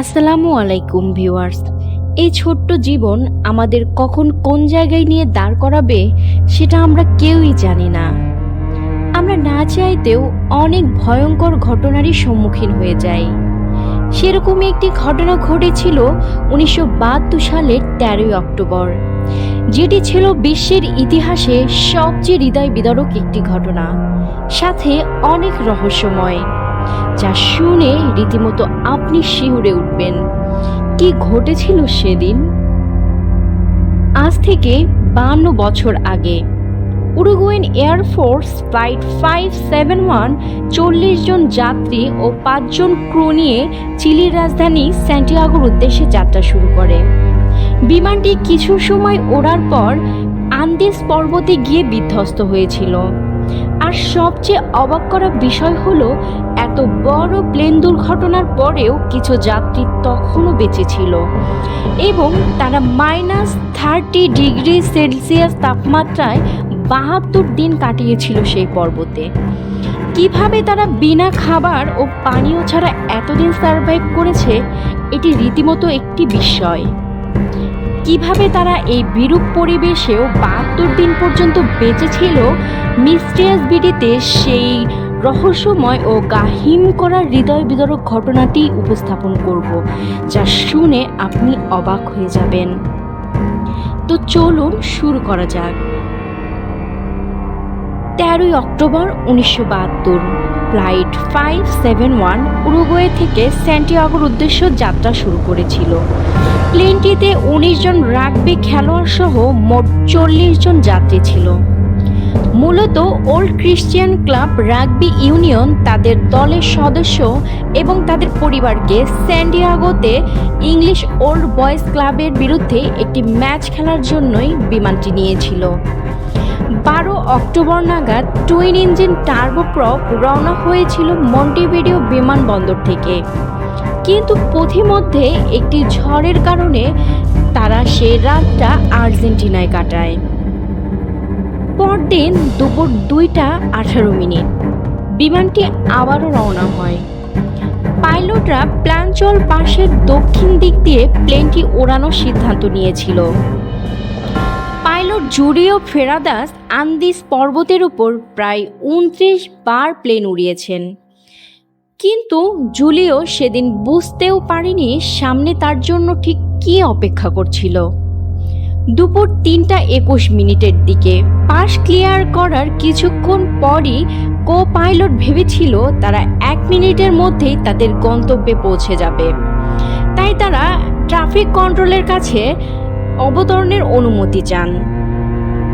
আসসালামু আলাইকুম, ভিউয়ার্স। এই ছোট্ট জীবন আমাদের কখন কোন জায়গায় নিয়ে দাঁড় করাবে সেটা আমরা কেউই জানি না। আমরা না চাইতেও অনেক ভয়ঙ্কর ঘটনারই সম্মুখীন হয়ে যাই। সেরকমই একটি ঘটনা ঘটেছিল উনিশশো বাহাত্তর সালের তেরোই অক্টোবর। যেটি ছিল বিশ্বের ইতিহাসে সবচেয়ে হৃদয় বিদারক একটি ঘটনা। সাথে অনেক রহস্যময়। যা শুনে রীতিমতো আপনি শিউরে উঠবেন। কি ঘটেছিল সেদিন? আজ থেকে বান্ন বছর আগে Uruguayan air force flight five seven one চল্লিশ জন যাত্রী ও পাঁচজন ক্রু নিয়ে চিলির রাজধানী স্যান্টিয়াগোর উদ্দেশ্যে যাত্রা শুরু করে। বিমানটি কিছু সময় ওড়ার পর আন্দেস পর্বতে গিয়ে বিধ্বস্ত হয়েছিল। আর সবচেয়ে অবাক করা বিষয় হলো, এত বড় প্লেন দুর্ঘটনার পরেও কিছু যাত্রী তখনও বেঁচে ছিল। এবং তারা মাইনাস থার্টি ডিগ্রি সেলসিয়াস তাপমাত্রায় বাহাত্তর দিন কাটিয়েছিল সেই পর্বতে। কীভাবে তারা বিনা খাবার ও পানীয় ছাড়া এতদিন সার্ভাইভ করেছে, এটি রীতিমতো একটি বিস্ময় কীভাবে তারা এই বিরূপ পরিবেশেও বাহাত্তর দিন পর্যন্ত বেঁচে ছিল, মিস্ট্রিয়াস বিডিতে সেই রহস্যময় ও গাহিম করা হৃদয় বিদরক ঘটনাটি উপস্থাপন করব, যা শুনে আপনি অবাক হয়ে যাবেন। তো চলুন শুরু করা যাক। তেরোই অক্টোবর উনিশশো বাহাত্তর। Flight five seven one Uruguay থেকে স্যান্টিয়াগোর উদ্দেশ্য যাত্রা শুরু করেছিল। প্লেনটিতে উনিশ জন রাগবি খেলোয়াড় সহ মোট চল্লিশ জন যাত্রী ছিল। মূলত Old Christian Club Rugby Union তাদের দলের সদস্য এবং তাদের পরিবারকে স্যান্ডিয়াগোতে ইংলিশ ওল্ড বয়েজ ক্লাবের বিরুদ্ধে একটি ম্যাচ খেলার জন্যই বিমানটি নিয়েছিল। বারো অক্টোবর নাগাদ টুইন ইঞ্জিন টার্বোপ্রপ রওনা হয়েছিল মন্টিভিডিও বিমানবন্দর থেকে। কিন্তু পথিমধ্যে একটি ঝড়ের কারণে তারা সে রাতটা আর্জেন্টিনায় কাটায়। পরদিন দুপুর দুইটা আঠারো মিনিট। বিমানটি আবারও রওনা হয়। পাইলটরা প্ল্যানচল পাশের দক্ষিণ দিক দিয়ে প্লেনটি ওড়ানোর সিদ্ধান্ত নিয়েছিল। পাইলট জুডিও ফেরাদাস আন্দিস পর্বতের উপর প্রায় উনত্রিশ বার প্লেন উড়িয়েছেন। কিন্তু জুলিও সেদিন বুঝতেও পারেনি সামনে তার জন্য ঠিক কী অপেক্ষা করছিল। দুপুর তিনটা একুশ মিনিটের দিকে পাশ ক্লিয়ার করার কিছুক্ষণ পরই কো পাইলট ভেবেছিল তারা এক মিনিটের মধ্যেই তাদের গন্তব্যে পৌঁছে যাবে। তাই তারা ট্রাফিক কন্ট্রোলের কাছে অবতরণের অনুমতি চান।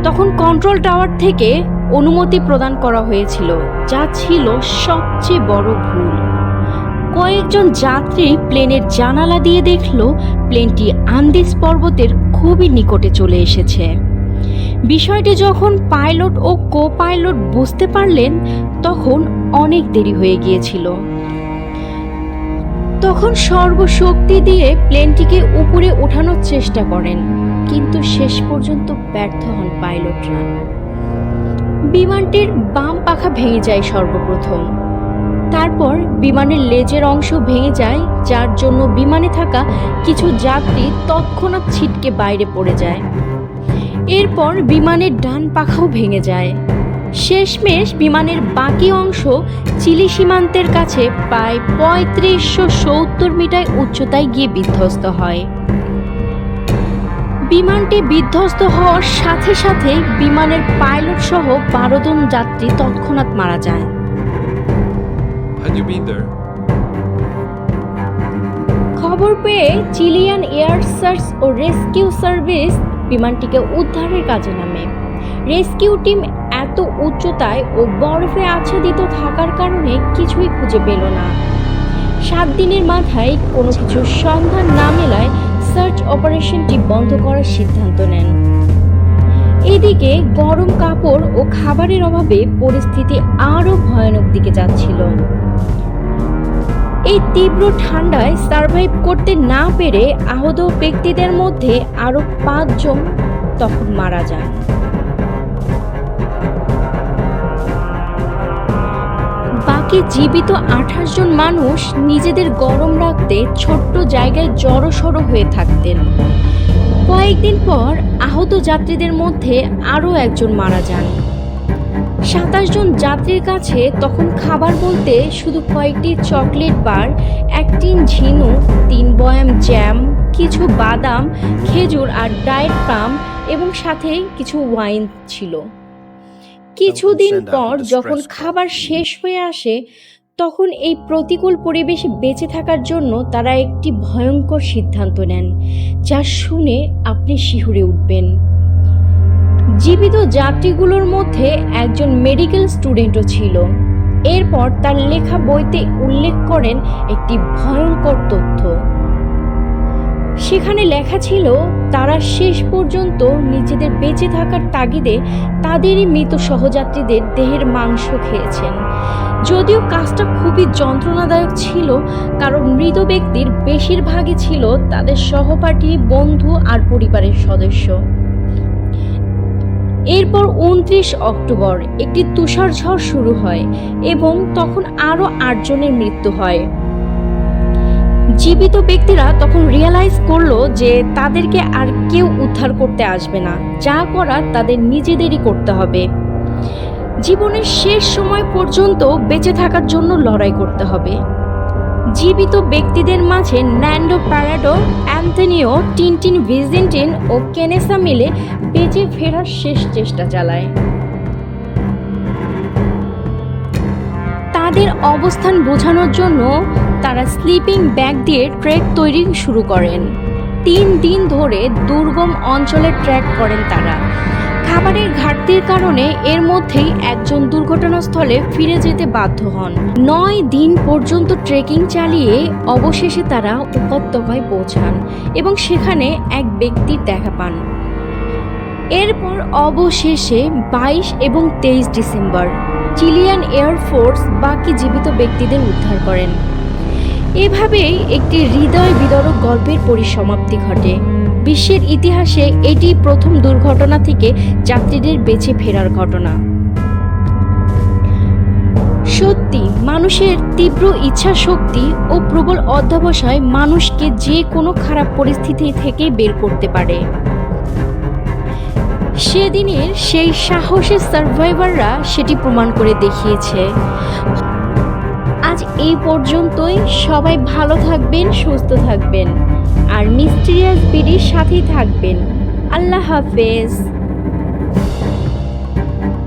তখন কন্ট্রোল টাওয়ার থেকে অনুমতি প্রদান করা হয়েছিল, যা ছিল সবচেয়ে বড় ভুল। কয়েকজন যাত্রী প্লেনের জানালা দিয়ে দেখল প্লেনটি আন্দিস পর্বতের খুবই নিকটে চলে এসেছে। বিষয়টি যখন পাইলট ও কো পাইলট বুঝতে পারলেন, তখন অনেক দেরি হয়ে গিয়েছিল। তখন সর্বশক্তি দিয়ে প্লেনটিকে উপরে ওঠানোর চেষ্টা করেন, কিন্তু শেষ পর্যন্ত ব্যর্থ হন পাইলটরা। বিমানটির বাম পাখা ভেঙে যায় সর্বপ্রথম। তারপর বিমানের লেজের অংশ ভেঙে যায়, যার জন্য বিমানে থাকা কিছু যাত্রী তৎক্ষণাৎ ছিটকে বাইরে পড়ে যায়। এরপর বিমানের ডান পাখাও ভেঙে যায়। শেষমেশ বিমানের বাকি অংশ চিলি সীমান্তের কাছে প্রায় পঁয়ত্রিশশো সত্তর মিটার উচ্চতায় গিয়ে বিধ্বস্ত হয়। বিমানটি বিধ্বস্ত হওয়ার সাথে সাথে বিমানের পাইলট সহ বারো জন যাত্রী তৎক্ষণাৎ মারা যায়? খবর পেয়ে চিলিয়ান এয়ার সার্চ ও রেস্কিউ সার্ভিস বিমানটিকে উদ্ধারের কাজে নামে। রেস্কিউ টিম উচ্চতায় ও বরফে আচ্ছাদিত থাকার কারণে কিছুই খুঁজে পেল না। সাত দিনের মাথায় কোনো কিছুর সন্ধান না মেলায় সার্চ অপারেশনটি বন্ধ করার সিদ্ধান্ত নেন। এদিকে গরম কাপড় ও খাবারের অভাবে পরিস্থিতি আরও ভয়ানক দিকে যাচ্ছিল। এই তীব্র ঠান্ডায় সার্ভাইভ করতে না পেরে আহত ব্যক্তিদের মধ্যে আরও পাঁচজন তখন মারা যান। বাকি জীবিত আঠাশ জন মানুষ নিজেদের গরম রাখতে ছোট্ট জায়গায় জড়সড় হয়ে থাকতেন। কয়েকদিন পর আহত যাত্রীদের মধ্যে আরও একজন মারা যান। সাতাশ জন যাত্রীর কাছে তখন খাবার বলতে শুধু কয়েকটি চকলেট বার, এক টিন ঝিনু তিন বয়াম জ্যাম, কিছু বাদাম, খেজুর আর ডায়েট পাম এবং সাথে কিছু ওয়াইন ছিল। কিছুদিন পর যখন খাবার শেষ হয়ে আসে তখন এই প্রতিকূল পরিবেশে বেঁচে থাকার জন্য তারা একটি ভয়ঙ্কর সিদ্ধান্ত নেন যা শুনে আপনি শিহুরে উঠবেন। জীবিত যাত্রীগুলোর মধ্যে একজন মেডিকেল স্টুডেন্টও ছিল। এরপর তার লেখা বইতে উল্লেখ করেন একটি ভয়ঙ্কর তথ্য। সেখানে লেখা ছিল, তারা শেষ পর্যন্ত নিজেদের বেঁচে থাকার তাগিদে তাদেরই মৃত সহযাত্রীদের দেহের মাংস খেয়েছেন। যদিও কাজটা খুবই যন্ত্রণাদায়ক ছিল, কারণ মৃত ব্যক্তির বেশিরভাগই ছিল তাদের সহপাঠী, বন্ধু আর পরিবারের সদস্য। এরপর উনত্রিশ অক্টোবর একটি তুষারঝড় শুরু হয় এবং তখন আরও আটজনের মৃত্যু হয়। জীবিত ব্যক্তিরা তখন রিয়েলাইজ করল যে তাদেরকে আর কেউ উদ্ধার করতে আসবে না। যা করার তাদের নিজেদেরই করতে হবে। জীবনের শেষ সময় পর্যন্ত বেঁচে থাকার জন্য লড়াই করতে হবে। জীবিত ব্যক্তিদের মাঝে Nando Parrado, Antonio, Tintin Vizintin ও কেনেসা মিলে বেঁচে ফেরার শেষ চেষ্টা চালায়। তাদের অবস্থান বোঝানোর জন্য তারা স্লিপিং ব্যাগ দিয়ে ট্রেক তৈরি শুরু করেন। তিন দিন ধরে দুর্গম অঞ্চলে ট্র্যাক করেন তারা। খাবারের ঘাটতির কারণে এর মধ্যেই একজন দুর্ঘটনাস্থলে ফিরে যেতে বাধ্য হন। নয় দিন পর্যন্ত ট্রেকিং চালিয়ে অবশেষে তারা উপত্যকায় পৌঁছান এবং সেখানে এক ব্যক্তির দেখা পান। এরপর অবশেষে বাইশ এবং তেইশ ডিসেম্বর চিলিয়ান এয়ারফোর্স বাকি জীবিত ব্যক্তিদের উদ্ধার করেন। এভাবেই একটি হৃদয় বিদরক গল্পের পরিসমাপ্তি ঘটে। বিশ্বের ইতিহাসে এটি প্রথম দুর্ঘটনা থেকে যাত্রীদের বেঁচে ফেরার ঘটনা। সত্যি, মানুষের তীব্র ইচ্ছা শক্তি ও প্রবল অধ্যবসায় মানুষকে যে কোনো খারাপ পরিস্থিতি থেকে বের করতে পারে। সেদিনের সেই সাহসের সার্ভাইভাররা সেটি প্রমাণ করে দেখিয়েছে। আজ এই পর্যন্তই। সবাই ভালো থাকবেন, সুস্থ থাকবেন। আর মিস্টিরিয়াস বিডির সাথেই থাকবেন। আল্লাহ হাফেজ।